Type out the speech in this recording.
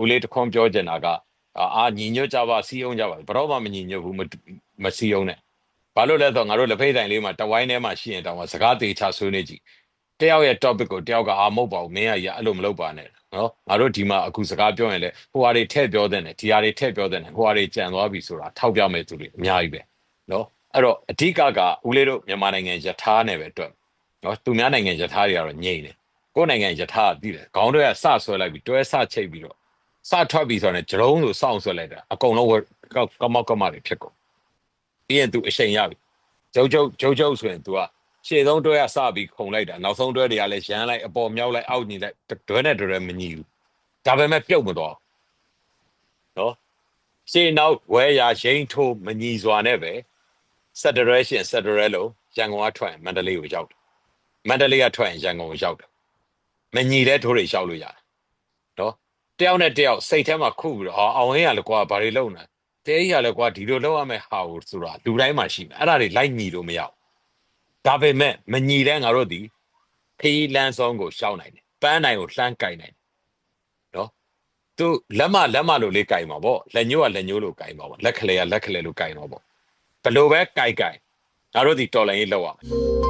ဦးလေးတခွန်ပြောချင်တာကအာအာညီညွတ်ကြပါစီအောင်ကြပါဘယ်တော့မှမညီညွတ်ဘူးမမစီအောင်နဲ့ဘာလို့လဲဆိုတော့ငါတို့လက်ဖိတ်တိုင်လေးမှာတဝိုင်းထဲမှာရှိရင်တောင်မှစကားသေးချဆွေးနေကြည့်တယောက်ရဲ့ topic ကိုတယောက်ကအာမဟုတ်ပါဘူးမင်းကရအဲ့လိုမလုပ်ပါနဲ့နော်ငါတို့ဒီမှာအခုစကားပြောရင်လေဟိုဟာတွေထည့်ပြောတဲ့နဲ့ဒီဟာတွေထည့်ပြောတဲ့နဲ့ဟိုဟာတွေကြံသွားပြီဆိုတာထောက်ပြမဲ့သူတွေအများကြီးပဲနော်အဲ့တော့အဓိကကဦးလေးတို့မြန်မာနိုင်ငံယထာနဲ့ပဲအတွက်နော်သူများနိုင်ငံယထာတွေကတော့ညိမ့်တယ်ကိုယ်နိုင်ငံယထာကပြီးတယ်ခေါင်းတွေကစဆွဲလိုက်ပြီးတွဲစချိတ်ပြီးတော့ စထွက်ပြီးဆိုတော့ဂျလုံးလို့စောင့်ဆွဲလိုက်တာအကုန်လုံးကမောက်ကမတွေဖြစ်ကုန်ပြီးရင်သူအချိန်ရပြီဂျုံဂျုံဂျုံဂျုံဆိုရင် तू ကရှေ့ဆုံးတွဲကစပြီးခုံလိုက်တာနောက်ဆုံးတွဲတွေကလည်းရမ်းလိုက်အပေါ်မြောက်လိုက်အောက်ညီလိုက်တွဲနဲ့တွဲမညီဘူးဒါပေမဲ့ပြုတ်မသွားဘူးနော်ရှေ့နောက်ဝဲရရိမ့်ထိုးမညီစွာနဲ့ပဲဆက်ဒရဲရှင်ဆက်ဒရဲလို့ရန်ကုန်ကထွက်ရင်မန္တလေးကိုရောက်တယ်မန္တလေးကထွက်ရင်ရန်ကုန်ကိုရောက်တယ်မညီတဲ့ထိုးတွေရောက်လို့ရတယ်နော် တယောက်နဲ့တယောက်စိတ်ထဲမှာခုပြီးတော့ဟာအောင်ဟင်းရလေကွာဘာတွေလုပ်နေတဲကြီးရလေကွာဒီလိုလုပ်ရမယ်ဟာကိုဆိုတာလူတိုင်းမှာရှိမယ်အဲ့ဒါတွေလိုက်ညီလို့မရဘူးဒါပေမဲ့မညီတဲ့ငါတို့ဒီခီးလန်းဆောင်ကိုရှောင်းနိုင်တယ်ပန်းနိုင်ကိုလှမ်းကင်နိုင်တယ်နော်သူလက်မလက်မလို့လေးကင်ပါဗောလက်ညိုးကလက်ညိုးလို့ကင်ပါဗောလက်ခလဲကလက်ခလဲလို့ကင်တော့ဗောဘယ်လိုပဲကြိုက်ကြိုက်ငါတို့ဒီတော်လိုင်းရေးလောက်ရမယ်